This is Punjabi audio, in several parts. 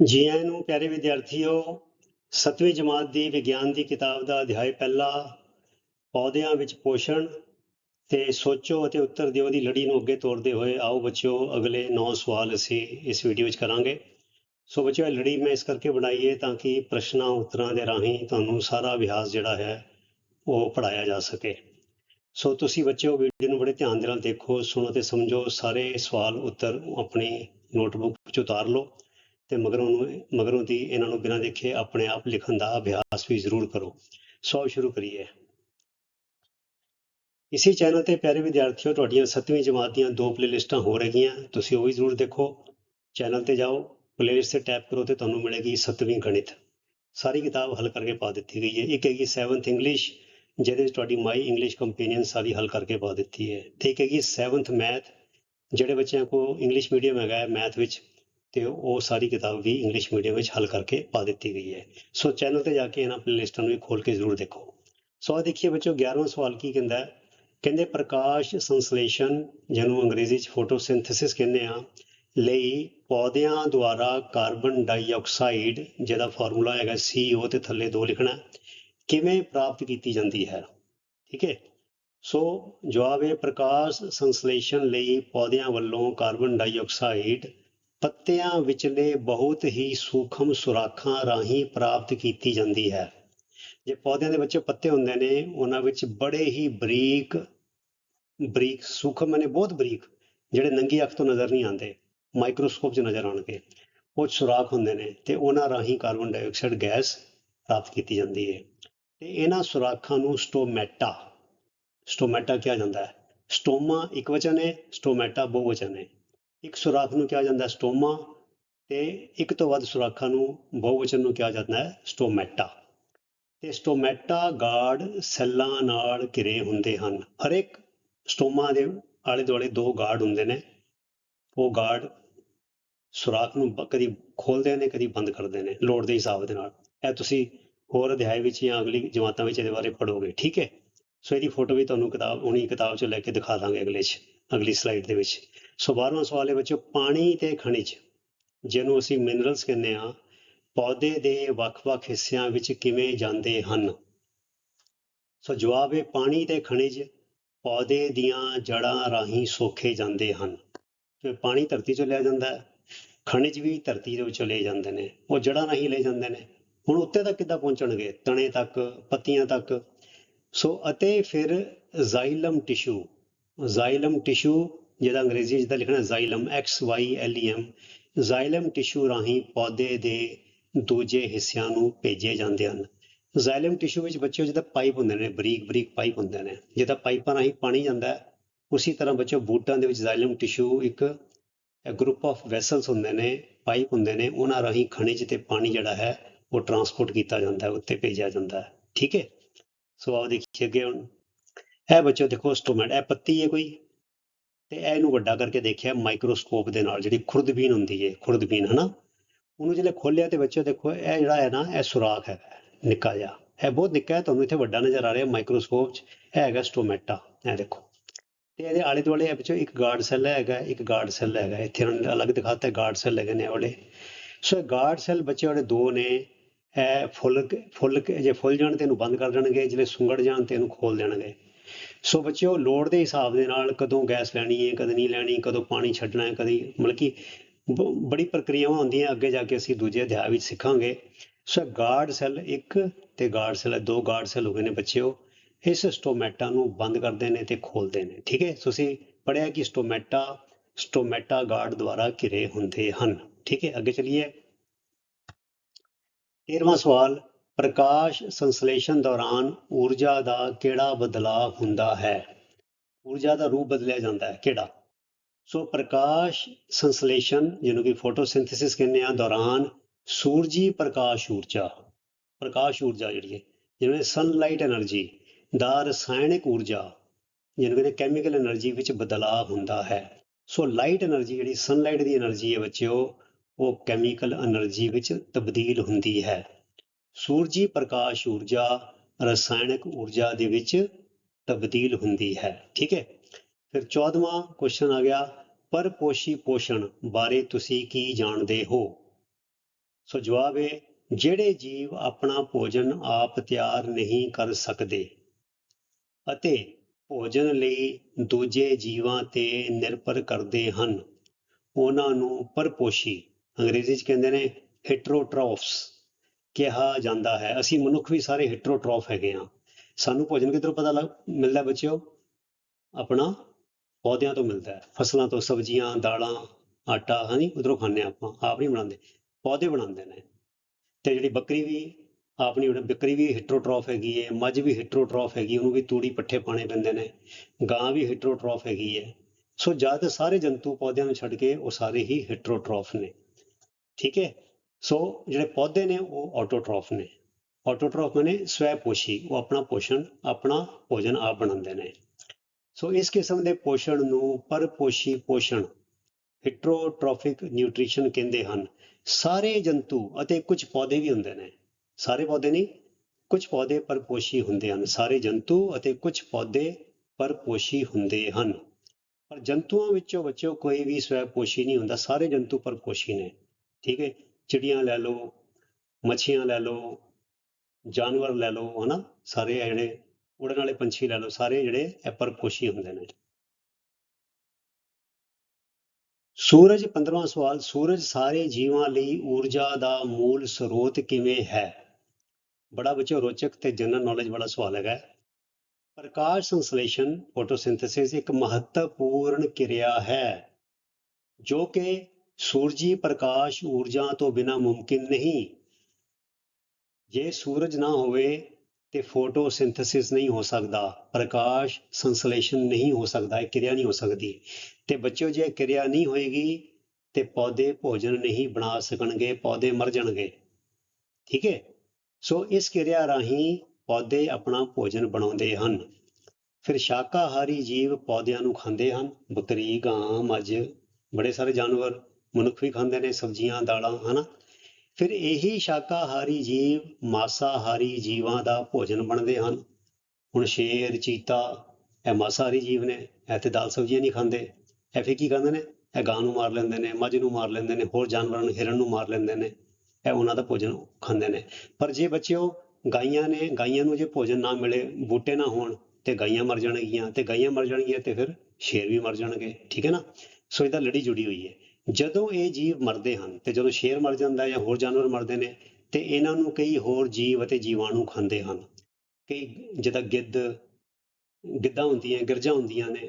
ਜੀ ਆਇਆਂ ਨੂੰ ਪਿਆਰੇ ਵਿਦਿਆਰਥੀਓ 7ਵੀਂ ਜਮਾਤ ਦੀ ਵਿਗਿਆਨ ਦੀ ਕਿਤਾਬ ਦਾ ਅਧਿਆਇ ਪਹਿਲਾ, ਪੌਦਿਆਂ ਵਿੱਚ ਪੋਸ਼ਣ ਤੇ ਸੋਚੋ ਅਤੇ ਉੱਤਰ ਦਿਓ ਦੀ ਲੜੀ ਨੂੰ ਅੱਗੇ ਤੋਰਦੇ ਹੋਏ ਆਓ ਬੱਚਿਓ, ਅਗਲੇ 9 ਸਵਾਲ ਅਸੀਂ ਇਸ ਵੀਡੀਓ ਵਿੱਚ ਕਰਾਂਗੇ। ਸੋ ਬੱਚਿਓ, ਇਹ ਲੜੀ ਮੈਂ ਇਸ ਕਰਕੇ ਬਣਾਈ ਹੈ ਤਾਂ ਕਿ ਪ੍ਰਸ਼ਨਾਂ ਉੱਤਰਾਂ ਦੇ ਰਾਹੀਂ ਤੁਹਾਨੂੰ ਸਾਰਾ ਅਭਿਆਸ ਜਿਹੜਾ ਹੈ ਉਹ ਪੜਾਇਆ ਜਾ ਸਕੇ। ਸੋ ਤੁਸੀਂ ਬੱਚਿਓ ਵੀਡੀਓ ਨੂੰ ਬੜੇ ਧਿਆਨ ਦੇ ਨਾਲ ਦੇਖੋ, ਸੁਣੋ ਤੇ ਸਮਝੋ, ਸਾਰੇ ਸਵਾਲ, ਉੱਤਰ ਆਪਣੀ ਨੋਟਬੁੱਕ ਵਿੱਚ ਉਤਾਰ ਲਓ। ਤੇ ਮਗਰੋਂ ਮਗਰੋਂ ਦੀ ਇਹਨਾਂ ਨੂੰ ਬਿਨਾਂ ਦੇਖੇ ਆਪਣੇ ਆਪ ਲਿਖਣ ਦਾ ਅਭਿਆਸ ਵੀ ਜ਼ਰੂਰ ਕਰੋ। ਸੋ ਸ਼ੁਰੂ ਕਰੀਏ। ਇਸੇ ਚੈਨਲ ਤੇ ਪਿਆਰੇ ਵਿਦਿਆਰਥੀਓ, ਤੁਹਾਡੀਆਂ 7ਵੀਂ ਜਮਾਤ ਦੀਆਂ ਦੋ ਪਲੇਲਿਸਟਾਂ ਹੋ ਰਹੀਆਂ, ਤੁਸੀਂ ਉਹ ਵੀ ਜ਼ਰੂਰ ਦੇਖੋ। ਚੈਨਲ ਤੇ ਜਾਓ ਪਲੇਲਿਸਟ ਤੇ ਟੈਪ ਕਰੋ ਤੇ ਤੁਹਾਨੂੰ ਮਿਲੇਗੀ 7ਵੀਂ ਗਣਿਤ। ਸਾਰੀ ਕਿਤਾਬ ਹੱਲ ਕਰਕੇ ਪਾ ਦਿੱਤੀ ਗਈ ਹੈ। ਇੱਕ ਹੈਗੀ 7th ਇੰਗਲਿਸ਼ ਜਿਹਦੇ ਵਿੱਚ ਤੁਹਾਡੀ ਮਾਈ ਇੰਗਲਿਸ਼ ਕੰਪੈਨੀਅਨ ਸਾਰੀ ਹੱਲ ਕਰਕੇ ਪਾ ਦਿੱਤੀ ਹੈ। ਤੇ ਇੱਕ ਹੈਗੀ 7th ਮੈਥ ਜਿਹੜੇ ਬੱਚਿਆਂ ਕੋ ਇੰਗਲਿਸ਼ ਮੀਡੀਅਮ ਹੈਗਾ ਹੈ ਮੈਥ ਵਿੱਚ। ਤੇ ਉਹ ਸਾਰੀ ਕਿਤਾਬ ਵੀ ਇੰਗਲਿਸ਼ ਮੀਡੀਅਮ ਵਿੱਚ ਹੱਲ ਕਰਕੇ ਪਾ ਦਿੱਤੀ ਗਈ ਹੈ। ਸੋ ਚੈਨਲ ਤੇ ਜਾ ਕੇ ਇਹਨਾਂ ਪਲੇਲਿਸਟਾਂ ਨੂੰ ਵੀ ਖੋਲ ਕੇ ਜ਼ਰੂਰ ਦੇਖੋ। ਸੋ ਆ ਦੇਖੀਏ ਬੱਚੋ 11ਵਾਂ ਸਵਾਲ ਕੀ ਕਹਿੰਦਾ ਹੈ? ਕਹਿੰਦੇ ਪ੍ਰਕਾਸ਼ ਸੰਸਲੇਸ਼ਨ ਜਿਹਨੂੰ ਅੰਗਰੇਜ਼ੀ ਚ ਫੋਟੋਸਿੰਥੇਸਿਸ ਕਹਿੰਦੇ ਆ, ਲਈ ਪੌਦਿਆਂ ਦੁਆਰਾ ਕਾਰਬਨ ਡਾਈਆਕਸਾਈਡ ਜਿਹਦਾ ਫਾਰਮੂਲਾ ਹੈਗਾ CO ਤੇ ਥੱਲੇ 2 ਲਿਖਣਾ ਕਿਵੇਂ ਪ੍ਰਾਪਤ ਕੀਤੀ ਜਾਂਦੀ ਹੈ? ਠੀਕ ਹੈ? ਸੋ ਜਵਾਬ ਹੈ ਪ੍ਰਕਾਸ਼ ਸੰਸਲੇਸ਼ਨ ਲਈ ਪੌਦਿਆਂ ਵੱਲੋਂ ਕਾਰਬਨ ਡਾਈਆਕਸਾਈਡ ਪੱਤਿਆਂ ਵਿਚਲੇ ਬਹੁਤ ਹੀ ਸੂਖਮ ਸੁਰਾਖਾਂ ਰਾਹੀਂ ਪ੍ਰਾਪਤ ਕੀਤੀ ਜਾਂਦੀ ਹੈ। ਜੇ ਪੌਦਿਆਂ ਦੇ ਵਿੱਚ ਪੱਤੇ ਹੁੰਦੇ ਨੇ, ਉਹਨਾਂ ਵਿੱਚ ਬੜੇ ਹੀ ਬਰੀਕ ਬਰੀਕ ਸੂਖਮ ਨੇ ਬਹੁਤ ਬਰੀਕ ਜਿਹੜੇ ਨੰਗੀ ਅੱਖ ਤੋਂ ਨਜ਼ਰ ਨਹੀਂ ਆਉਂਦੇ, ਮਾਈਕਰੋਸਕੋਪ 'ਚ ਨਜ਼ਰ ਆਉਣਗੇ, ਉਹ ਸੁਰਾਖ ਹੁੰਦੇ ਨੇ ਤੇ ਉਹਨਾਂ ਰਾਹੀਂ ਕਾਰਬਨ ਡਾਈਆਕਸਾਈਡ ਗੈਸ ਪ੍ਰਾਪਤ ਕੀਤੀ ਜਾਂਦੀ ਹੈ। ਤੇ ਇਹਨਾਂ ਸੁਰਾਖਾਂ ਨੂੰ ਸਟੋਮੈਟਾ ਸਟੋਮੈਟਾ ਕਿਹਾ ਜਾਂਦਾ ਹੈ। ਸਟੋਮਾ ਇੱਕ ਵਚਨ ਹੈ, ਸਟੋਮੈਟਾ ਬਹੁਵਚਨ ਹੈ। ਇੱਕ ਸੁਰਾਖ ਨੂੰ ਕਿਹਾ ਜਾਂਦਾ ਹੈ ਸਟੋਮਾ ਤੇ ਇੱਕ ਤੋਂ ਵੱਧ ਸੁਰਾਖਾਂ ਨੂੰ ਬਹੁਵਚਨ ਨੂੰ ਕਿਹਾ ਜਾਂਦਾ ਹੈ ਸਟੋਮੈਟਾ। ਤੇ ਸਟੋਮੈਟਾ ਗਾਰਡ ਸੈੱਲਾਂ ਨਾਲ ਘਿਰੇ ਹੁੰਦੇ ਹਨ। ਹਰ ਇੱਕ ਸਟੋਮਾ ਦੇ ਆਲੇ ਦੁਆਲੇ ਦੋ ਗਾਰਡ ਹੁੰਦੇ ਨੇ। ਉਹ ਗਾਰਡ ਸੁਰਾਖ ਨੂੰ ਬ- ਕਦੀ ਖੋਲਦੇ ਨੇ, ਕਦੀ ਬੰਦ ਕਰਦੇ ਨੇ, ਲੋੜ ਦੇ ਹਿਸਾਬ ਦੇ ਨਾਲ। ਇਹ ਤੁਸੀਂ ਹੋਰ ਅਧਿਆਇ ਵਿੱਚ ਜਾਂ ਅਗਲੀ ਜਮਾਤਾਂ ਵਿੱਚ ਇਹਦੇ ਬਾਰੇ ਪੜੋਗੇ ਠੀਕ ਹੈ? ਸੋ ਇਹਦੀ ਫੋਟੋ ਵੀ ਤੁਹਾਨੂੰ ਕਿਤਾਬ ਹੁਣੀ ਕਿਤਾਬ 'ਚੋਂ ਲੈ ਕੇ ਦਿਖਾ ਦਾਂਗੇ ਅਗਲੇ 'ਚ, ਅਗਲੀ ਸਲਾਈਡ ਦੇ ਵਿੱਚ। ਸੋ 12ਵਾਂ ਸਵਾਲ ਹੈ ਬੱਚੋ ਪਾਣੀ ਤੇ ਖਣਿਜ, ਜਿਹਨੂੰ ਅਸੀਂ ਮਿਨਰਲਸ ਕਹਿੰਦੇ ਆ ਪੌਦੇ ਦੇ ਵੱਖ-ਵੱਖ ਹਿੱਸਿਆਂ ਵਿੱਚ ਕਿਵੇਂ ਜਾਂਦੇ ਹਨ? ਸੋ ਜਵਾਬ ਹੈ ਪਾਣੀ ਤੇ ਖਣਿਜ, ਪੌਦੇ ਦੀਆਂ ਜੜ੍ਹਾਂ ਰਾਹੀਂ ਸੋਖੇ ਜਾਂਦੇ ਹਨ। ਤੇ ਪਾਣੀ ਧਰਤੀ ਚੋਂ ਲਿਆ ਜਾਂਦਾ ਹੈ, ਖਣਿਜ ਵੀ ਧਰਤੀ ਦੇ ਵਿੱਚੋਂ ਲਏ ਜਾਂਦੇ ਨੇ, ਉਹ ਜੜ੍ਹਾਂ ਰਾਹੀਂ ਲਏ ਜਾਂਦੇ ਨੇ। ਹੁਣ ਉੱਤੇ ਤੱਕ ਕਿੱਦਾਂ ਪਹੁੰਚਣਗੇ? ਤਣੇ ਤੱਕ, ਪੱਤੀਆਂ ਤੱਕ? ਸੋ ਅਤੇ ਫਿਰ ਜ਼ਾਈਲਮ ਟਿਸ਼ੂ ਜ਼ਾਈਲਮ ਟਿਸ਼ੂ ਜਿਹਦਾ ਅੰਗਰੇਜ਼ੀ ਵਿੱਚ ਤਾਂ ਲਿਖਣਾ xylem X Y L E M xylem tissue ਰਾਹੀਂ ਪੌਦੇ ਦੇ ਦੂਜੇ ਹਿੱਸਿਆਂ ਨੂੰ ਭੇਜੇ ਜਾਂਦੇ ਹਨ। ਜ਼ਾਈਲਮ ਟਿਸ਼ੂ ਵਿੱਚ ਬੱਚਿਓ ਜਿਹਦਾ ਪਾਈਪ ਹੁੰਦੇ ਨੇ, ਬਰੀਕ ਬਰੀਕ ਪਾਈਪ ਹੁੰਦੇ ਨੇ ਜਿਹਦਾ ਪਾਈਪਾਂ ਰਾਹੀਂ ਪਾਣੀ ਜਾਂਦਾ ਹੈ, ਉਸੇ ਤਰ੍ਹਾਂ ਬੱਚਿਓ ਬੂਟਾਂ ਦੇ ਵਿੱਚ ਜ਼ਾਈਲਮ ਟਿਸ਼ੂ ਇੱਕ ਗਰੁੱਪ ਆਫ ਵੈਸਲਸ ਹੁੰਦੇ ਨੇ, ਪਾਈਪ ਹੁੰਦੇ ਨੇ, ਉਹਨਾਂ ਰਾਹੀਂ ਖਣਿਜ ਤੇ ਪਾਣੀ ਜਿਹੜਾ ਹੈ, ਉਹ ਟਰਾਂਸਪੋਰਟ ਕੀਤਾ ਜਾਂਦਾ ਹੈ, ਉੱਤੇ ਭੇਜਿਆ ਜਾਂਦਾ ਹੈ। ਠੀਕ ਹੈ? ਸੋ ਆਓ ਦੇਖੀਏ ਅੱਗੇ ਹੁਣ। ਇਹ ਬੱਚਿਓ ਦੇਖੋ ਸਟੋਮੈਟ ਇਹ ਪੱਤੀ ਹੈ ਕੋਈ? ਤੇ ਇਹ ਇਹਨੂੰ ਵੱਡਾ ਕਰਕੇ ਦੇਖਿਆ ਮਾਈਕਰੋਸਕੋਪ ਦੇ ਨਾਲ, ਜਿਹੜੀ ਖੁਰਦਬੀਨ ਹੁੰਦੀ ਹੈ ਖੁਰਦਬੀਨ, ਹਨਾ? ਉਹਨੂੰ ਜਿਹੜੇ ਖੋਲਿਆ ਤੇ ਬੱਚਿਓ ਦੇਖੋ, ਇਹ ਜਿਹੜਾ ਹੈ ਨਾ, ਇਹ ਸੁਰਾਖ ਹੈ, ਨਿੱਕਾ ਜਿਹਾ। ਇਹ ਬਹੁਤ ਨਿੱਕਾ ਹੈ, ਤੁਹਾਨੂੰ ਇੱਥੇ ਵੱਡਾ ਨਜ਼ਰ ਆ ਰਿਹਾ ਮਾਈਕਰੋਸਕੋਪ 'ਚ। ਇਹ ਹੈਗਾ ਸਟੋਮੈਟਾ ਇਹ ਦੇਖੋ। ਤੇ ਇਹਦੇ ਆਲੇ ਦੁਆਲੇ ਇਹ ਵਿੱਚੋਂ ਇੱਕ ਗਾਰਡ ਸੈੱਲ ਹੈਗਾ, ਇੱਕ ਗਾਰਡ ਸੈੱਲ ਹੈਗਾ। ਇੱਥੇ ਉਹਨਾਂ ਨੇ ਅਲੱਗ ਦਿਖਾਤਾ ਹੈ ਗਾਰਡ ਸੈੱਲ ਹੈਗੇ ਨੇ ਇਹ ਵਾਲੇ। ਸੋ ਇਹ ਗਾਰਡ ਸੈੱਲ ਬੱਚੇ ਵਾਲੇ ਦੋ ਨੇ, ਇਹ ਫੁੱਲ ਕੇ- ਫੁੱਲ ਕੇ- ਜੇ ਫੁੱਲ ਜਾਣ ਤੇ ਇਹਨੂੰ ਬੰਦ ਕਰ ਦੇਣਗੇ ਜਿਹੜੇ ਸੁੰਗੜ ਜਾਣ ਤੇ ਇਹਨੂੰ ਖੋਲ ਦੇਣਗੇ। ਸੋ ਬੱਚਿਓ, ਲੋੜ ਦੇ ਹਿਸਾਬ ਦੇ ਨਾਲ ਕਦੋਂ ਗੈਸ ਲੈਣੀ ਹੈ, ਕਦੋਂ ਨਹੀਂ ਲੈਣੀ, ਕਦੋਂ ਪਾਣੀ ਛੱਡਣਾ ਹੈ, ਕਦੀ ਮਤਲਬ ਕਿ ਬੜੀ ਪ੍ਰਕਿਰਿਆਵਾਂ ਹੁੰਦੀਆਂ, ਅੱਗੇ ਜਾ ਕੇ ਅਸੀਂ ਦੂਜੇ ਅਧਿਆਇ ਵਿੱਚ ਸਿੱਖਾਂਗੇ। ਸੋ ਗਾਰਡ ਸੈੱਲ ਇੱਕ ਤੇ ਗਾਰਡ ਸੈੱਲ, ਦੋ ਗਾਰਡ ਸੈੱਲ ਹੋ ਗਏ ਨੇ ਬੱਚਿਓ। ਇਸ ਸਟੋਮੈਟਾ ਨੂੰ ਬੰਦ ਕਰਦੇ ਨੇ ਤੇ ਖੋਲਦੇ ਨੇ, ਠੀਕ ਹੈ? ਤੁਸੀਂ ਪੜਿਆ ਕਿ ਸਟੋਮੈਟਾ ਸਟੋਮੈਟਾ ਗਾਰਡ ਦੁਆਰਾ ਘਿਰੇ ਹੁੰਦੇ ਹਨ, ਠੀਕ ਹੈ? ਅੱਗੇ ਚਲੀਏ। 13ਵਾਂ ਸਵਾਲ ਪ੍ਰਕਾਸ਼ ਸੰਸਲੇਸ਼ਨ ਦੌਰਾਨ ਊਰਜਾ ਦਾ ਕਿਹੜਾ ਬਦਲਾਅ ਹੁੰਦਾ ਹੈ? ਊਰਜਾ ਦਾ ਰੂਪ ਬਦਲਿਆ ਜਾਂਦਾ ਹੈ। ਕਿਹੜਾ? ਸੋ ਪ੍ਰਕਾਸ਼ ਸੰਸਲੇਸ਼ਨ ਜਿਹਨੂੰ ਕਿ ਫੋਟੋਸਿੰਥੇਸਿਸ ਕਹਿੰਦੇ ਆ ਦੌਰਾਨ ਸੂਰਜੀ ਪ੍ਰਕਾਸ਼ ਊਰਜਾ ਪ੍ਰਕਾਸ਼ ਊਰਜਾ ਜਿਹੜੀ ਹੈ ਜਿਵੇਂ ਸਨਲਾਈਟ એનર્ਜੀ ਦਾ ਰਸਾਇਣਿਕ ਊਰਜਾ ਜਿਹਨੂੰ ਕਹਿੰਦੇ ਕੈਮੀਕਲ એનર્ਜੀ ਵਿੱਚ ਬਦਲਾਅ ਹੁੰਦਾ ਹੈ। ਸੋ ਲਾਈਟ એનર્ਜੀ ਜਿਹੜੀ ਸਨਲਾਈਟ ਦੀ એનર્ਜੀ ਹੈ ਬੱਚਿਓ, ਉਹ ਕੈਮੀਕਲ એનર્ਜੀ ਵਿੱਚ ਤਬਦੀਲ ਹੁੰਦੀ ਹੈ। ਸੂਰਜੀ ਪ੍ਰਕਾਸ਼ ਊਰਜਾ ਰਸਾਇਣਕ ਊਰਜਾ ਦੇ ਵਿੱਚ ਤਬਦੀਲ ਹੁੰਦੀ ਹੈ। ਠੀਕ ਹੈ? ਫਿਰ 14ਵਾਂ ਕੁਐਸਚਨ ਆ ਗਿਆ ਪਰਪੋਸ਼ੀ ਪੋਸ਼ਣ ਬਾਰੇ ਤੁਸੀਂ ਕੀ ਜਾਣਦੇ ਹੋ? ਸੋ ਜਵਾਬ ਹੈ, ਜਿਹੜੇ ਜੀਵ ਆਪਣਾ ਭੋਜਨ ਆਪ ਤਿਆਰ ਨਹੀਂ ਕਰ ਸਕਦੇ ਅਤੇ ਭੋਜਨ ਲਈ ਦੂਜੇ ਜੀਵਾਂ ਤੇ ਨਿਰਭਰ ਕਰਦੇ ਹਨ, ਉਹਨਾਂ ਨੂੰ ਪਰਪੋਸ਼ੀ, ਅੰਗਰੇਜ਼ੀ 'ਚ ਕਹਿੰਦੇ ਨੇ ਹੈਟਰੋਟ੍ਰੋਫਸ ਕਿਹਾ ਜਾਂਦਾ ਹੈ। ਅਸੀਂ ਮਨੁੱਖ ਵੀ ਸਾਰੇ ਹੈਟਰੋਟ੍ਰੋਫ ਹੈਗੇ ਆ ਸਾਨੂੰ ਭੋਜਨ ਕਿੱਧਰੋਂ ਪਤਾ ਲੱਗ, ਮਿਲਦਾ ਬੱਚਿਓ? ਆਪਣਾ ਪੌਦਿਆਂ ਤੋਂ ਮਿਲਦਾ ਹੈ। ਫਸਲਾਂ ਤੋਂ, ਸਬਜ਼ੀਆਂ, ਦਾਲਾਂ, ਆਟਾ ਹਾਂਜੀ ਉਧਰੋਂ ਖਾਂਦੇ ਹਾਂ ਆਪਾਂ। ਆਪ ਨਹੀਂ ਬਣਾਉਂਦੇ। ਪੌਦੇ ਬਣਾਉਂਦੇ ਨੇ। ਤੇ ਜਿਹੜੀ ਬੱਕਰੀ ਵੀ ਆਪਣੀ ਉਹ ਬੱਕਰੀ ਵੀ ਹੈਟਰੋਟ੍ਰੋਫ ਹੈਗੀ ਹੈ। ਮੱਝ ਵੀ ਹੈਟਰੋਟ੍ਰੋਫ ਹੈਗੀ, ਉਹਨੂੰ ਵੀ ਤੂੜੀ ਪੱਠੇ ਪਾਣੇ ਪੈਂਦੇ ਨੇ। ਗਾਂ ਵੀ ਹੈਟਰੋਟ੍ਰੋਫ ਹੈਗੀ ਹੈ। ਸੋ ਜ਼ਿਆਦਾਤਰ ਸਾਰੇ ਜੰਤੂ ਪੌਦਿਆਂ ਨੂੰ ਛੱਡ ਕੇ ਉਹ ਸਾਰੇ ਹੀ ਹੈਟਰੋਟ੍ਰੋਫ ਨੇ। ਠੀਕ ਹੈ? ਸੋ ਜਿਹੜੇ ਪੌਦੇ ਨੇ, ਉਹ ਆਟੋਟ੍ਰੋਫ ਨੇ। ਆਟੋਟ੍ਰੋਫ ਨੇ ਸਵੈ ਪੋਸ਼ੀ ਉਹ ਆਪਣਾ ਪੋਸ਼ਣ, ਆਪਣਾ ਭੋਜਨ ਆਪ ਬਣਾਉਂਦੇ ਨੇ। ਸੋ ਇਸ ਕਿਸਮ ਦੇ ਪੋਸ਼ਣ ਨੂੰ ਪਰਪੋਸ਼ੀ ਪੋਸ਼ਣ ਹੈਟਰੋਟ੍ਰੋਫਿਕ ਨਿਊਟ੍ਰੀਸ਼ਨ ਕਹਿੰਦੇ ਹਨ। ਸਾਰੇ ਜੰਤੂ ਅਤੇ ਕੁਝ ਪੌਦੇ ਵੀ ਹੁੰਦੇ ਨੇ। ਸਾਰੇ ਪੌਦੇ ਨਹੀਂ, ਕੁਝ ਪੌਦੇ ਪਰਪੋਸ਼ੀ ਹੁੰਦੇ ਹਨ। ਸਾਰੇ ਜੰਤੂ ਅਤੇ ਕੁਝ ਪੌਦੇ ਪਰਪੋਸ਼ੀ ਹੁੰਦੇ ਹਨ। ਪਰ ਜੰਤੂਆਂ ਵਿੱਚੋਂ ਬੱਚਿਓ ਕੋਈ ਵੀ ਸਵੈ ਪੋਸ਼ੀ ਨਹੀਂ ਹੁੰਦਾ। ਸਾਰੇ ਜੰਤੂ ਪਰਪੋਸ਼ੀ ਨੇ। ਠੀਕ ਹੈ। ਚਿੜੀਆਂ ਲੈ ਲਓ, ਮੱਛੀਆਂ ਲੈ ਲਓ, ਜਾਨਵਰ ਲੈ ਲਓ, ਹਨਾ? ਸਾਰੇ ਜਿਹੜੇ ਉੜਨ ਵਾਲੇ ਪੰਛੀ ਲੈ ਲਓ, ਸਾਰੇ ਜਿਹੜੇ ਇਹ ਹੁੰਦੇ ਨੇ। ਸੂਰਜ 15ਵਾਂ ਸਵਾਲ, ਸੂਰਜ ਸਾਰੇ ਜੀਵਾਂ ਲਈ ਊਰਜਾ ਦਾ ਮੂਲ ਸਰੋਤ ਕਿਵੇਂ ਹੈ? ਬੜਾ ਬੱਚੋ ਰੋਚਕ ਤੇ ਜਨਰਲ ਨੌਲੇਜ ਵਾਲਾ ਸਵਾਲ ਹੈਗਾ। ਪ੍ਰਕਾਸ਼ ਸੰਸਲੇਸ਼ਨ ਫੋਟੋਸਿੰਥੇਸਿਸ ਇੱਕ ਮਹੱਤਵਪੂਰਨ ਕਿਰਿਆ ਹੈ, ਜੋ ਕਿ ਸੂਰਜੀ ਪ੍ਰਕਾਸ਼ ਊਰਜਾ ਤੋਂ ਬਿਨਾ ਮੁਮਕਿਨ ਨਹੀਂ। ਜੇ ਸੂਰਜ ਨਾ ਹੋਵੇ ਤੇ ਫੋਟੋਸਿੰਥੇਸਿਸ ਨਹੀਂ ਹੋ ਸਕਦਾ, ਪ੍ਰਕਾਸ਼ ਸੰਸਲੇਸ਼ਨ ਨਹੀਂ ਹੋ ਸਕਦਾ, ਇਹ ਕਿਰਿਆ ਨਹੀਂ ਹੋ ਸਕਦੀ। ਤੇ ਬੱਚਿਓ, ਜੇ ਕਿਰਿਆ ਨਹੀਂ ਹੋਏਗੀ ਤੇ ਪੌਦੇ ਭੋਜਨ ਨਹੀਂ ਬਣਾ ਸਕਣਗੇ, ਪੌਦੇ ਮਰ ਜਾਣਗੇ। ਠੀਕ ਹੈ? ਸੋ ਇਸ ਕਿਰਿਆ ਰਾਹੀਂ ਪੌਦੇ ਆਪਣਾ ਭੋਜਨ ਬਣਾਉਂਦੇ ਹਨ। ਫਿਰ ਸ਼ਾਕਾਹਾਰੀ ਜੀਵ ਪੌਦਿਆਂ ਨੂੰ ਖਾਂਦੇ ਹਨ। ਬੱਕਰੀ, ਗਾਂ, ਮੱਝ, ਬੜੇ ਸਾਰੇ ਜਾਨਵਰ। ਮਨੁੱਖ ਵੀ ਖਾਂਦੇ ਨੇ, ਸਬਜ਼ੀਆਂ, ਦਾਲਾਂ, ਹਨਾ। ਫਿਰ ਇਹੀ ਸ਼ਾਕਾਹਾਰੀ ਜੀਵ, ਮਾਸਾਹਾਰੀ ਜੀਵਾਂ ਦਾ ਭੋਜਨ ਬਣਦੇ ਹਨ। ਹੁਣ ਸ਼ੇਰ, ਚੀਤਾ, ਇਹ ਮਾਸਾਹਾਰੀ ਜੀਵ ਨੇ, ਇਹ ਤੇ ਦਾਲ ਸਬਜ਼ੀਆਂ ਨਹੀਂ ਖਾਂਦੇ। ਇਹ ਫਿਰ ਕੀ ਕਰਦੇ ਨੇ? ਇਹ ਗਾਂ ਨੂੰ ਮਾਰ ਲੈਂਦੇ ਨੇ, ਮੱਝ ਨੂੰ ਮਾਰ ਲੈਂਦੇ ਨੇ, ਹੋਰ ਜਾਨਵਰਾਂ ਨੂੰ, ਹਿਰਨ ਨੂੰ ਮਾਰ ਲੈਂਦੇ ਨੇ। ਇਹ ਉਹਨਾਂ ਦਾ ਭੋਜਨ ਖਾਂਦੇ ਨੇ। ਪਰ ਜੇ ਬੱਚਿਓ, ਗਾਈਆਂ ਨੇ, ਗਾਈਆਂ ਨੂੰ ਜੇ ਭੋਜਨ ਨਾ ਮਿਲੇ, ਬੂਟੇ ਨਾ ਹੋਣ, ਤੇ ਗਾਈਆਂ ਮਰ ਜਾਣਗੀਆਂ, ਤੇ ਗਾਈਆਂ ਮਰ ਜਾਣਗੀਆਂ, ਤੇ ਫਿਰ ਸ਼ੇਰ ਵੀ ਮਰ ਜਾਣਗੇ। ਠੀਕ ਹੈ ਨਾ? ਸੋ ਇਹਦਾ ਲੜੀ ਜੁੜੀ ਹੋਈ ਹੈ। ਜਦੋਂ ਇਹ ਜੀਵ ਮਰਦੇ ਹਨ ਤੇ ਜਦੋਂ ਸ਼ੇਰ ਮਰ ਜਾਂਦਾ ਜਾਂ ਹੋਰ ਜਾਨਵਰ ਮਰਦੇ ਨੇ ਤੇ ਇਹਨਾਂ ਨੂੰ ਕਈ ਹੋਰ ਜੀਵ ਅਤੇ ਜੀਵਾਣੂ ਖਾਂਦੇ ਹਨ। ਕਈ ਜਿੱਦਾਂ ਗਿੱਧ, ਗਿੱਧਾਂ ਹੁੰਦੀਆਂ, ਗਿਰਜਾਂ ਹੁੰਦੀਆਂ ਨੇ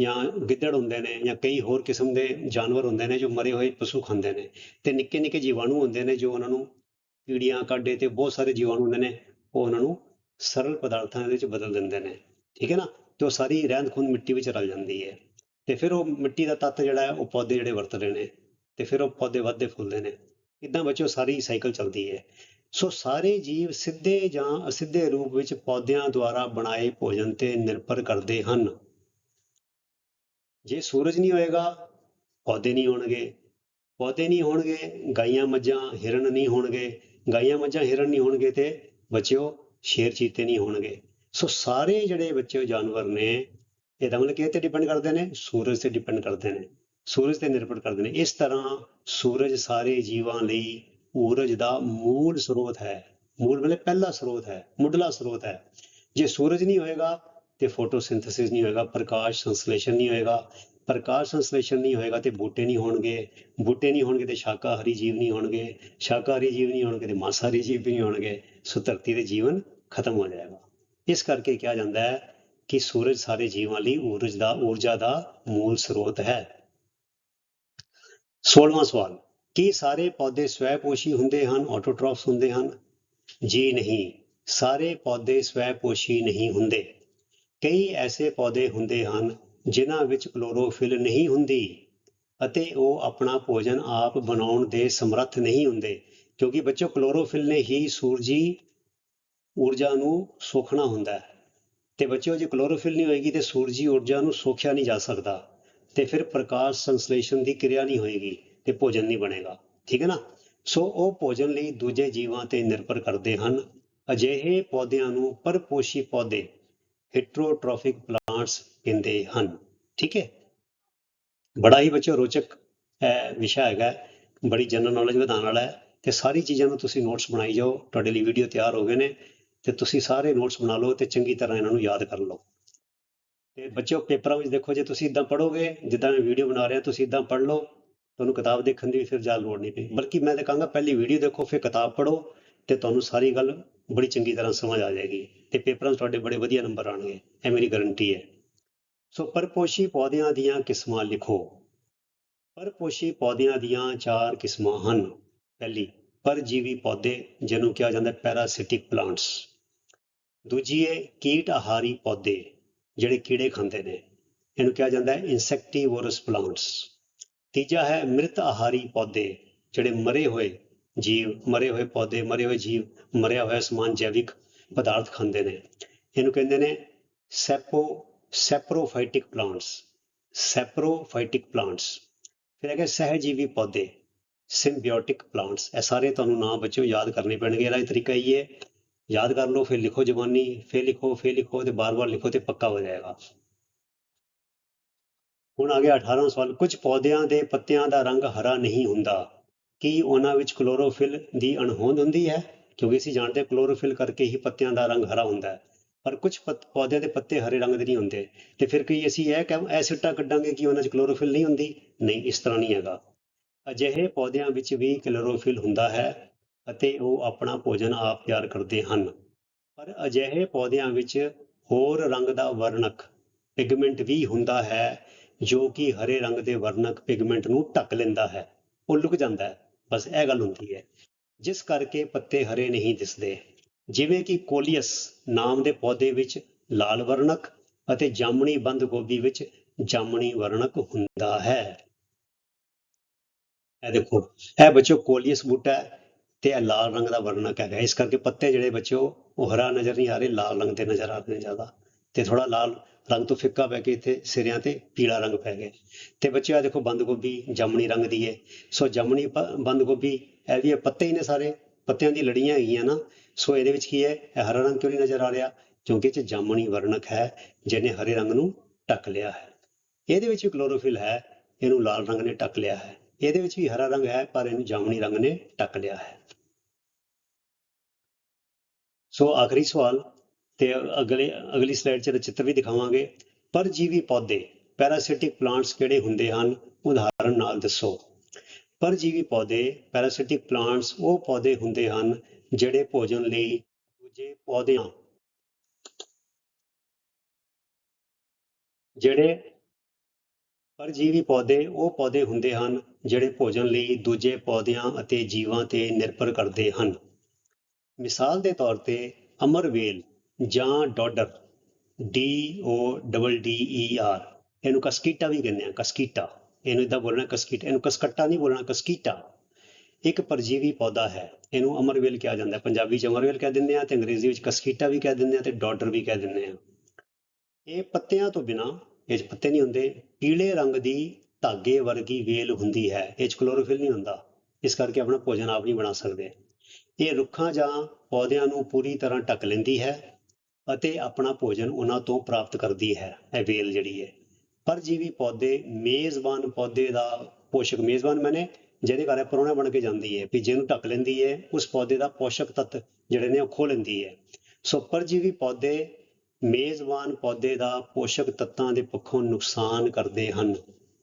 ਜਾਂ ਗਿੱਦੜ ਹੁੰਦੇ ਨੇ ਜਾਂ ਕਈ ਹੋਰ ਕਿਸਮ ਦੇ ਜਾਨਵਰ ਹੁੰਦੇ ਨੇ ਜੋ ਮਰੇ ਹੋਏ ਪਸ਼ੂ ਖਾਂਦੇ ਨੇ ਤੇ ਨਿੱਕੇ ਨਿੱਕੇ ਜੀਵਾਣੂ ਹੁੰਦੇ ਨੇ ਜੋ ਉਹਨਾਂ ਨੂੰ ਕੀੜੀਆਂ ਕਾਡੇ ਤੇ ਬਹੁਤ ਸਾਰੇ ਜੀਵਾਣੂ ਹੁੰਦੇ ਨੇ, ਉਹ ਉਹਨਾਂ ਨੂੰ ਸਰਲ ਪਦਾਰਥਾਂ ਦੇ ਵਿੱਚ ਬਦਲ ਦਿੰਦੇ ਨੇ। ਠੀਕ ਹੈ ਨਾ? ਤੇ ਉਹ ਸਾਰੀ ਰਹਿੰਦ ਖੁੰਦ ਮਿੱਟੀ ਵਿੱਚ ਰਲ ਜਾਂਦੀ ਹੈ। ਤੇ ਫਿਰ ਉਹ ਮਿੱਟੀ ਦਾ ਤੱਤ ਜਿਹੜਾ ਹੈ, ਉਹ ਪੌਦੇ ਜਿਹੜੇ ਵਰਤਦੇ ਨੇ ਤੇ ਫਿਰ ਉਹ ਪੌਦੇ ਵੱਧਦੇ ਫੁੱਲਦੇ ਨੇ। ਇਦਾਂ ਬੱਚੋ ਸਾਰੀ ਸਾਈਕਲ ਚੱਲਦੀ ਹੈ। ਸੋ ਸਾਰੇ ਜੀਵ ਸਿੱਧੇ ਜਾਂ ਅਸਿੱਧੇ ਰੂਪ ਵਿੱਚ ਪੌਦਿਆਂ ਦੁਆਰਾ ਬਣਾਏ ਭੋਜਨ ਤੇ ਨਿਰਭਰ ਕਰਦੇ ਹਨ। ਜੇ ਸੂਰਜ ਨਹੀਂ ਹੋਏਗਾ, ਪੌਦੇ ਨਹੀਂ ਹੋਣਗੇ। ਪੌਦੇ ਨਹੀਂ ਹੋਣਗੇ, ਗਾਈਆਂ ਮੱਝਾਂ ਹਿਰਨ ਨਹੀਂ ਹੋਣਗੇ। ਗਾਈਆਂ ਮੱਝਾਂ ਹਿਰਨ ਨਹੀਂ ਹੋਣਗੇ ਤੇ ਬੱਚਿਓ ਸ਼ੇਰ ਚੀਤੇ ਨਹੀਂ ਹੋਣਗੇ। ਸੋ ਸਾਰੇ ਜਿਹੜੇ ਬੱਚਿਓ ਜਾਨਵਰ ਨੇ ਇਹਦਾ ਮਤਲਬ ਕਿਹਦੇ ਤੇ ਡਿਪੈਂਡ ਕਰਦੇ ਨੇ, ਸੂਰਜ ਤੇ ਡਿਪੈਂਡ ਕਰਦੇ ਨੇ, ਸੂਰਜ ਤੇ ਨਿਰਭਰ ਕਰਦੇ ਨੇ। ਇਸ ਤਰ੍ਹਾਂ ਸੂਰਜ ਸਾਰੇ ਜੀਵਾਂ ਲਈ ਊਰਜ ਦਾ ਮੂਲ ਸਰੋਤ ਹੈ। ਮੂਲ ਮਤਲਬ ਪਹਿਲਾ ਸਰੋਤ ਹੈ, ਮੁੱਢਲਾ ਸਰੋਤ ਹੈ। ਜੇ ਸੂਰਜ ਨਹੀਂ ਹੋਏਗਾ ਤੇ ਫੋਟੋਸਿੰਥੇਸਿਸ ਨਹੀਂ ਹੋਏਗਾ, ਪ੍ਰਕਾਸ਼ ਸੰਸਲੇਸ਼ਨ ਨਹੀਂ ਹੋਏਗਾ। ਪ੍ਰਕਾਸ਼ ਸੰਸਲੇਸ਼ਨ ਨਹੀਂ ਹੋਏਗਾ ਤੇ ਬੂਟੇ ਨਹੀਂ ਹੋਣਗੇ। ਬੂਟੇ ਨਹੀਂ ਹੋਣਗੇ ਤੇ ਸ਼ਾਕਾਹਾਰੀ ਜੀਵ ਨਹੀਂ ਹੋਣਗੇ। ਸ਼ਾਕਾਹਾਰੀ ਜੀਵ ਨਹੀਂ ਹੋਣਗੇ ਤੇ ਮਾਸਾਹਾਰੀ ਜੀਵ ਵੀ ਨਹੀਂ ਹੋਣਗੇ। ਸੋ ਧਰਤੀ ਦੇ ਜੀਵਨ ਖਤਮ ਹੋ ਜਾਏਗਾ। ਇਸ ਕਰਕੇ ਕਿਹਾ ਜਾਂਦਾ ਹੈ ਕਿ ਸੂਰਜ ਸਾਰੇ ਜੀਵਾਂ ਲਈ ਊਰਜ ਦਾ, ਊਰਜਾ ਦਾ ਮੂਲ ਸਰੋਤ ਹੈ। 16ਵਾਂ ਸਵਾਲ, ਕੀ ਸਾਰੇ ਪੌਦੇ ਸਵੈਪੋਸ਼ੀ ਹੁੰਦੇ ਹਨ ਆਟੋਟ੍ਰੋਫਸ ਹੁੰਦੇ ਹਨ? ਜੀ ਨਹੀਂ, ਸਾਰੇ ਪੌਦੇ ਸਵੈਪੋਸ਼ੀ ਨਹੀਂ ਹੁੰਦੇ। ਕਈ ਐਸੇ ਪੌਦੇ ਹੁੰਦੇ ਹਨ ਜਿਨ੍ਹਾਂ ਵਿੱਚ ਕਲੋਰੋਫਿਲ ਨਹੀਂ ਹੁੰਦੀ ਅਤੇ ਉਹ ਆਪਣਾ ਭੋਜਨ ਆਪ ਬਣਾਉਣ ਦੇ ਸਮਰੱਥ ਨਹੀਂ ਹੁੰਦੇ, ਕਿਉਂਕਿ ਬੱਚੋ, ਕਲੋਰੋਫਿਲ ਨੇ ਹੀ ਸੂਰਜੀ ਊਰਜਾ ਨੂੰ ਸੋਖਣਾ ਹੁੰਦਾ ਹੈ। ਤੇ ਬੱਚਿਓ, ਜੇ ਕਲੋਰੋਫਿਲ ਨਹੀਂ ਹੋਏਗੀ ਤੇ ਸੂਰਜੀ ਊਰਜਾ ਨੂੰ ਸੋਖਿਆ ਨਹੀਂ ਜਾ ਸਕਦਾ ਤੇ ਫਿਰ ਪ੍ਰਕਾਸ਼ ਸੰਸਲੇਸ਼ਣ ਦੀ ਕਿਰਿਆ ਨਹੀਂ ਹੋਏਗੀ ਤੇ ਭੋਜਨ ਨਹੀਂ ਬਣੇਗਾ। ਠੀਕ ਹੈ ਨਾ? ਸੋ ਉਹ ਭੋਜਨ ਲਈ ਦੂਜੇ ਜੀਵਾਂ ਤੇ ਨਿਰਭਰ ਕਰਦੇ ਹਨ। ਅਜਿਹੇ ਪੌਦਿਆਂ ਨੂੰ ਪਰਪੋਸ਼ੀ ਪੌਦੇ ਹੈਟਰੋਟ੍ਰੋਫਿਕ ਪਲਾਂਟਸ ਕਹਿੰਦੇ ਹਨ। ਠੀਕ ਹੈ? ਬੜਾ ਹੀ ਬੱਚਿਓ, ਰੋਚਕ ਹੈ ਵਿਸ਼ਾ ਹੈਗਾ ਬੜੀ ਜਨਰਲ ਨੌਲੇਜ ਵਧਾਉਣ ਵਾਲਾ ਹੈ। ਤੇ ਸਾਰੀ ਚੀਜ਼ਾਂ ਨੂੰ ਤੁਸੀਂ ਨੋਟਸ ਬਣਾਈ ਜਾਓ। ਤੁਹਾਡੇ ਲਈ ਵੀਡੀਓ ਤਿਆਰ ਹੋ ਗਏ ਨੇ। ਤੇ ਤੁਸੀਂ ਸਾਰੇ ਨੋਟਸ ਬਣਾ ਲਓ ਤੇ ਚੰਗੀ ਤਰ੍ਹਾਂ ਇਹਨਾਂ ਨੂੰ ਯਾਦ ਕਰ ਲਓ। ਤੇ ਬੱਚਿਓ ਪੇਪਰਾਂ ਵਿੱਚ ਦੇਖੋ ਜੇ ਤੁਸੀਂ ਇਦਾਂ ਪੜੋਗੇ ਜਿੱਦਾਂ ਮੈਂ ਵੀਡੀਓ ਬਣਾ ਰਿਹਾ ਤੁਸੀਂ ਇਦਾਂ ਪੜ੍ਹ ਲਓ ਤੁਹਾਨੂੰ ਕਿਤਾਬ ਦੇਖਣ ਦੀ ਫਿਰ ਜ਼ਿਆਦਾ ਲੋੜ ਨਹੀਂ ਪਈ। ਬਲਕਿ ਮੈਂ ਤਾਂ ਕਹਾਂਗਾ ਪਹਿਲੀ ਵੀਡੀਓ ਦੇਖੋ ਫਿਰ ਕਿਤਾਬ ਪੜ੍ਹੋ ਤੇ ਤੁਹਾਨੂੰ ਸਾਰੀ ਗੱਲ ਬੜੀ ਚੰਗੀ ਤਰ੍ਹਾਂ ਸਮਝ ਆ ਜਾਏਗੀ ਤੇ ਪੇਪਰਾਂ 'ਚ ਤੁਹਾਡੇ ਬੜੇ ਵਧੀਆ ਨੰਬਰ ਆਣਗੇ ਇਹ ਮੇਰੀ ਗਾਰੰਟੀ ਹੈ। ਸੋ ਪਰਪੋਸ਼ੀ ਪੌਦਿਆਂ ਦੀਆਂ ਕਿਸਮਾਂ ਲਿਖੋ। ਪਰਪੋਸ਼ੀ ਪੌਦਿਆਂ ਦੀਆਂ ਚਾਰ ਕਿਸਮਾਂ ਹਨ। ਪਹਿਲੀ ਪਰਜੀਵੀ ਪੌਦੇ ਜਿਹਨੂੰ ਕਿਹਾ ਜਾਂਦਾ ਪੈਰਾਸਿਟਿਕ ਪਲਾਂਟਸ ਦੂਜੀ ਹੈ ਕੀਟ ਆਹਾਰੀ ਪੌਦੇ, ਜਿਹੜੇ ਕੀੜੇ ਖਾਂਦੇ ਨੇ। ਇਹਨੂੰ ਕਿਹਾ ਜਾਂਦਾ ਹੈ ਇਨਸੈਕਟੀਵੋਰਸ ਪਲਾਂਟਸ ਤੀਜਾ ਹੈ ਮ੍ਰਿਤ ਆਹਾਰੀ ਪੌਦੇ, ਜਿਹੜੇ ਮਰੇ ਹੋਏ ਜੀਵ, ਮਰੇ ਹੋਏ ਪੌਦੇ, ਮਰੇ ਹੋਏ ਜੀਵ, ਮਰਿਆ ਹੋਇਆ ਸਮਾਨ, ਜੈਵਿਕ ਪਦਾਰਥ ਖਾਂਦੇ ਨੇ। ਇਹਨੂੰ ਕਹਿੰਦੇ ਨੇ ਸੈਪੋ, ਸੈਪਰੋਫਾਈਟਿਕ ਪਲਾਂਟਸ। ਸੈਪਰੋਫਾਈਟਿਕ ਪਲਾਂਟਸ। ਫਿਰ ਹੈਗੇ ਸਹਿਜੀਵੀ ਪੌਦੇ, ਸਿੰਬਿਓਟਿਕ ਪਲਾਂਟਸ। ਇਹ ਸਾਰੇ ਤੁਹਾਨੂੰ ਨਾਮ ਬੱਚਿਓ ਯਾਦ ਕਰਨੇ ਪੈਣਗੇ। ਇਹਦਾ ਤਰੀਕਾ ਇਹ ਹੈ ਯਾਦ ਕਰ ਲਓ, ਫਿਰ ਲਿਖੋ ਜਵਾਨੀ ਫਿਰ ਲਿਖੋ ਫਿਰ ਲਿਖੋ ਤੇ ਬਾਰ-ਬਾਰ ਲਿਖੋ ਤੇ ਪੱਕਾ ਹੋ ਜਾਏਗਾ। ਹੁਣ ਆ ਗਿਆ 18ਵਾਂ ਸਵਾਲ। ਕੁਝ ਪੌਦਿਆਂ ਦੇ ਪੱਤਿਆਂ ਦਾ ਰੰਗ ਹਰਾ ਨਹੀਂ ਹੁੰਦਾ। ਕੀ ਉਹਨਾਂ ਵਿੱਚ ਕਲੋਰੋਫਿਲ ਦੀ ਅਣਹੋਂਦ ਹੁੰਦੀ ਹੈ? ਕਿਉਂਕਿ ਅਸੀਂ ਜਾਣਦੇ ਹਾਂ ਕਲੋਰੋਫਿਲ ਕਰਕੇ ਹੀ ਪੱਤਿਆਂ ਦਾ ਰੰਗ ਹਰਾ ਹੁੰਦਾ ਹੈ। ਪਰ ਕੁਝ ਪੌਦਿਆਂ ਦੇ ਪੱਤੇ ਹਰੇ ਰੰਗ ਦੇ ਨਹੀਂ ਹੁੰਦੇ। ਤੇ ਫਿਰ ਕੀ ਅਸੀਂ ਇਹ ਕਹਿ, ਇਹ ਸਿੱਟਾ ਕੱਢਾਂਗੇ ਕਿ ਉਹਨਾਂ 'ਚ ਕਲੋਰੋਫਿਲ ਨਹੀਂ ਹੁੰਦੀ? ਨਹੀਂ, ਇਸ ਤਰ੍ਹਾਂ ਨਹੀਂ ਹੈਗਾ। ਅਜਿਹੇ ਪੌਦਿਆਂ ਵਿੱਚ ਵੀ ਕਲੋਰੋਫਿਲ ਹੁੰਦਾ ਹੈ। ਅਤੇ ਉਹ ਆਪਣਾ ਭੋਜਨ ਆਪ ਤਿਆਰ ਕਰਦੇ ਹਨ। ਪਰ ਅਜਿਹੇ ਪੌਦਿਆਂ ਵਿੱਚ ਹੋਰ ਰੰਗ ਦਾ ਵਰਣਕ ਪਿਗਮੈਂਟ ਵੀ ਹੁੰਦਾ ਹੈ, ਜੋ ਕਿ ਹਰੇ ਰੰਗ ਦੇ ਵਰਣਕ ਪਿਗਮੈਂਟ ਨੂੰ ਢੱਕ ਲੈਂਦਾ ਹੈ। ਉਹ ਲੁਕ ਜਾਂਦਾ ਹੈ। ਬਸ ਇਹ ਗੱਲ ਹੁੰਦੀ ਹੈ। ਜਿਸ ਕਰਕੇ ਪੱਤੇ ਹਰੇ ਨਹੀਂ ਦਿਸਦੇ। ਜਿਵੇਂ ਕਿ ਕੋਲੀਅਸ ਨਾਮ ਦੇ ਪੌਦੇ ਵਿੱਚ ਲਾਲ ਵਰਣਕ ਅਤੇ ਜਾਮਣੀ ਬੰਦ ਗੋਭੀ ਵਿੱਚ ਜਾਮਣੀ ਵਰਣਕ ਹੁੰਦਾ ਹੈ। ਇਹ ਦੇਖੋ, ਇਹ ਬੱਚੋ ਕੋਲੀਅਸ ਬੂਟਾ ਹੈ। ਤੇ ਇਹ ਲਾਲ ਰੰਗ ਦਾ ਵਰਣਕ ਹੈਗਾ। ਇਸ ਕਰਕੇ ਪੱਤੇ ਜਿਹੜੇ ਬੱਚੋ, ਉਹ ਹਰਾ ਨਜ਼ਰ ਨਹੀਂ ਆ ਰਹੇ, ਲਾਲ ਰੰਗ ਦੇ ਨਜ਼ਰ ਆ ਰਹੇ ਨੇ ਜ਼ਿਆਦਾ। ਤੇ ਥੋੜਾ ਲਾਲ ਰੰਗ ਤੋਂ ਫਿੱਕਾ ਪੈ ਕੇ ਇੱਥੇ ਸਿਰਿਆਂ ਤੇ ਪੀਲਾ ਰੰਗ ਪੈ ਗਿਆ। ਤੇ ਬੱਚਿਓ ਆ ਦੇਖੋ ਬੰਦ ਗੋਭੀ ਜਾਮਣੀ ਰੰਗ ਦੀ ਹੈ ਸੋ ਜਾਮਣੀ ਬੰਦ ਗੋਭੀ ਇਹ ਵੀ ਪੱਤੇ ਹੀ ਨੇ ਸਾਰੇ, ਪੱਤਿਆਂ ਦੀ ਲੜੀਆਂ ਹੈਗੀਆਂ ਨਾ, ਸੋ ਇਹਦੇ ਵਿੱਚ ਕੀ ਹੈ? ਇਹ ਹਰਾ ਰੰਗ ਕਿਉਂ ਨਹੀਂ ਨਜ਼ਰ ਆ ਰਿਹਾ? ਕਿਉਂਕਿ ਇਹ ਜਾਮਣੀ ਵਰਣਕ ਹੈ, ਜਿਹਨੇ ਹਰੇ ਰੰਗ ਨੂੰ ਢੱਕ ਲਿਆ ਹੈ। ਇਹਦੇ ਵਿੱਚ ਕਲੋਰੋਫਿਲ ਹੈ, ਇਹਨੂੰ ਲਾਲ ਰੰਗ ਨੇ ਢੱਕ ਲਿਆ ਹੈ। ਇਹਦੇ ਵਿੱਚ ਵੀ ਹਰਾ ਰੰਗ ਹੈ, ਪਰ ਇਹਨੂੰ ਜਾਮਣੀ ਰੰਗ ਨੇ ਢੱਕ ਲਿਆ ਹੈ। ਸੋ ਆਖਰੀ ਸਵਾਲ ਤੇ ਅਗਲੇ, ਅਗਲੀ ਸਲਾਈਡ 'ਚ ਚਿੱਤਰ ਵੀ ਦਿਖਾਵਾਂਗੇ। ਪਰਜੀਵੀ ਪੌਦੇ ਪੈਰਾਸਿਟਿਕ ਪਲਾਂਟਸ ਕਿਹੜੇ ਹੁੰਦੇ ਹਨ? ਉਦਾਹਰਨ ਨਾਲ ਦੱਸੋ। ਪਰਜੀਵੀ ਪੌਦੇ ਪੈਰਾਸਿਟਿਕ ਪਲਾਂਟਸ ਉਹ ਪੌਦੇ ਹੁੰਦੇ ਹਨ ਜਿਹੜੇ ਭੋਜਨ ਲਈ ਦੂਜੇ ਪੌਦਿਆਂ, ਜਿਹੜੇ ਪਰਜੀਵੀ ਪੌਦੇ, ਉਹ ਪੌਦੇ ਹੁੰਦੇ ਹਨ ਜਿਹੜੇ ਭੋਜਨ ਲਈ ਦੂਜੇ ਪੌਦਿਆਂ ਅਤੇ ਜੀਵਾਂ ਤੇ ਨਿਰਭਰ ਕਰਦੇ ਹਨ। ਮਿਸਾਲ ਦੇ ਤੌਰ ਤੇ ਅਮਰਵੇਲ ਜਾਂ dodder, D O double D E R, ਇਹਨੂੰ ਕਸਕੀਟਾ ਵੀ ਕਹਿੰਦੇ ਆ, ਕਸਕੀਟਾ। ਇਹਨੂੰ ਇਦਾਂ ਬੋਲਣਾ ਕਸਕੀਟਾ, ਇਹਨੂੰ ਕਸਕੱਟਾ ਨਹੀਂ ਬੋਲਣਾ, ਕਸਕੀਟਾ। ਇੱਕ ਪਰਜੀਵੀ ਪੌਦਾ ਹੈ, ਇਹਨੂੰ ਅਮਰਵੇਲ ਕਿਹਾ ਜਾਂਦਾ ਹੈ। ਪੰਜਾਬੀ ਚ ਅਮਰਵੇਲ ਕਹਿ ਦਿੰਦੇ ਆ ਤੇ ਅੰਗਰੇਜ਼ੀ ਵਿੱਚ ਕਸਕੀਟਾ ਵੀ ਕਹਿ ਦਿੰਦੇ ਆ ਤੇ ਡੋਡਰ ਵੀ ਕਹਿ ਦਿੰਦੇ ਆ। ਇਹ ਪੱਤਿਆਂ ਤੋਂ ਬਿਨਾ ਇਹ 'ਚ ਪੱਤੇ ਨਹੀਂ ਹੁੰਦੇ, ਪੀਲੇ ਰੰਗ ਦੀ ਧਾਗੇ ਵਰਗੀ ਵੇਲ ਹੁੰਦੀ ਹੈ ਇਹ 'ਚ ਕਲੋਰੋਫਿਲ ਨਹੀਂ ਹੁੰਦਾ, ਇਸ ਕਰਕੇ ਆਪਣਾ ਭੋਜਨ ਆਪ ਨਹੀਂ ਬਣਾ ਸਕਦੇ। ਇਹ ਰੁੱਖਾਂ ਜਾਂ ਪੌਦਿਆਂ ਨੂੰ ਪੂਰੀ ਤਰ੍ਹਾਂ ਢੱਕ ਲੈਂਦੀ ਹੈ ਅਤੇ ਆਪਣਾ ਭੋਜਨ ਉਹਨਾਂ ਤੋਂ ਪ੍ਰਾਪਤ ਕਰਦੀ ਹੈ, ਇਹ ਵੇਲ ਜਿਹੜੀ ਹੈ। ਪਰਜੀਵੀ ਪੌਦੇ ਮੇਜ਼ਬਾਨ ਪੌਦੇ ਦਾ ਪੋਸ਼ਕ ਮੇਜ਼ਬਾਨ ਮੈਨੇ ਜਿਹਦੇ ਕਾਰਨ ਪਰੋਣਾ ਬਣ ਕੇ ਜਾਂਦੀ ਹੈ, ਵੀ ਜਿਹਨੂੰ ਢੱਕ ਲੈਂਦੀ ਹੈ, ਉਸ ਪੌਦੇ ਦਾ ਪੋਸ਼ਕ ਤੱਤ ਜਿਹੜੇ ਨੇ ਉਹ ਖੋ ਲੈਂਦੀ ਹੈ। ਸੋ ਪਰਜੀਵੀ ਪੌਦੇ ਮੇਜ਼ਬਾਨ ਪੌਦੇ ਦਾ ਪੋਸ਼ਕ ਤੱਤਾਂ ਦੇ ਪੱਖੋਂ ਨੁਕਸਾਨ ਕਰਦੇ ਹਨ।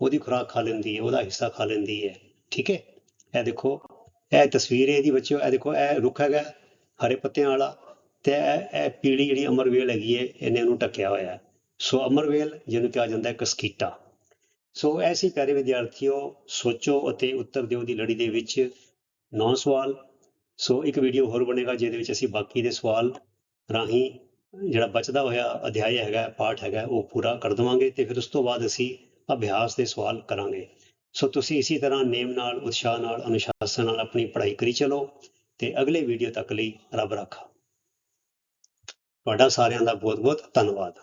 ਉਹਦੀ ਖੁਰਾਕ ਖਾ ਲੈਂਦੀ ਹੈ, ਉਹਦਾ ਹਿੱਸਾ ਖਾ ਲੈਂਦੀ ਹੈ। ਠੀਕ ਹੈ? ਇਹ ਦੇਖੋ, ਇਹ ਤਸਵੀਰ ਹੈ ਇਹਦੀ ਬੱਚਿਓ, ਇਹ ਦੇਖੋ, ਇਹ ਰੁੱਖ ਹੈਗਾ ਹਰੇ ਪੱਤਿਆਂ ਵਾਲਾ ਤੇ ਇਹ ਇਹ ਪੀਲੀ ਜਿਹੜੀ ਅਮਰਵੇਲ ਹੈਗੀ ਹੈ, ਇਹਨੇ ਉਹਨੂੰ ਢੱਕਿਆ ਹੋਇਆ ਸੋ ਅਮਰਵੇਲ ਜਿਹਨੂੰ ਕਿਹਾ ਜਾਂਦਾ ਹੈ ਕਸਕੀਟਾ। ਸੋ ਐਸੀ ਪਿਆਰੇ ਵਿਦਿਆਰਥੀਓ, ਸੋਚੋ ਅਤੇ ਉੱਤਰ ਦਿਓ ਦੀ ਲੜੀ ਦੇ ਵਿੱਚ ਨੌ ਸਵਾਲ। ਸੋ ਇੱਕ ਵੀਡੀਓ ਹੋਰ ਬਣੇਗਾ, ਜਿਹਦੇ ਵਿੱਚ ਅਸੀਂ ਬਾਕੀ ਦੇ ਸਵਾਲ ਰਾਹੀਂ ਜਿਹੜਾ ਬਚਦਾ ਹੋਇਆ ਅਧਿਆਇ ਹੈਗਾ, ਪਾਠ ਹੈਗਾ, ਉਹ ਪੂਰਾ ਕਰ ਦਵਾਂਗੇ ਤੇ ਫਿਰ ਉਸ ਤੋਂ ਬਾਅਦ ਅਸੀਂ ਅਭਿਆਸ ਦੇ ਸਵਾਲ ਕਰਾਂਗੇ। ਸੋ ਤੁਸੀਂ ਇਸੇ ਤਰ੍ਹਾਂ ਨੇਮ ਨਾਲ, ਉਤਸ਼ਾਹ ਨਾਲ, ਅਨੁਸ਼ਾਸਨ ਨਾਲ ਆਪਣੀ ਪੜ੍ਹਾਈ ਕਰੀ ਚਲੋ ਤੇ ਅਗਲੇ ਵੀਡੀਓ ਤੱਕ ਲਈ ਰੱਬ ਰਾਖਾ। ਤੁਹਾਡਾ ਸਾਰਿਆਂ ਦਾ ਬਹੁਤ ਬਹੁਤ ਧੰਨਵਾਦ।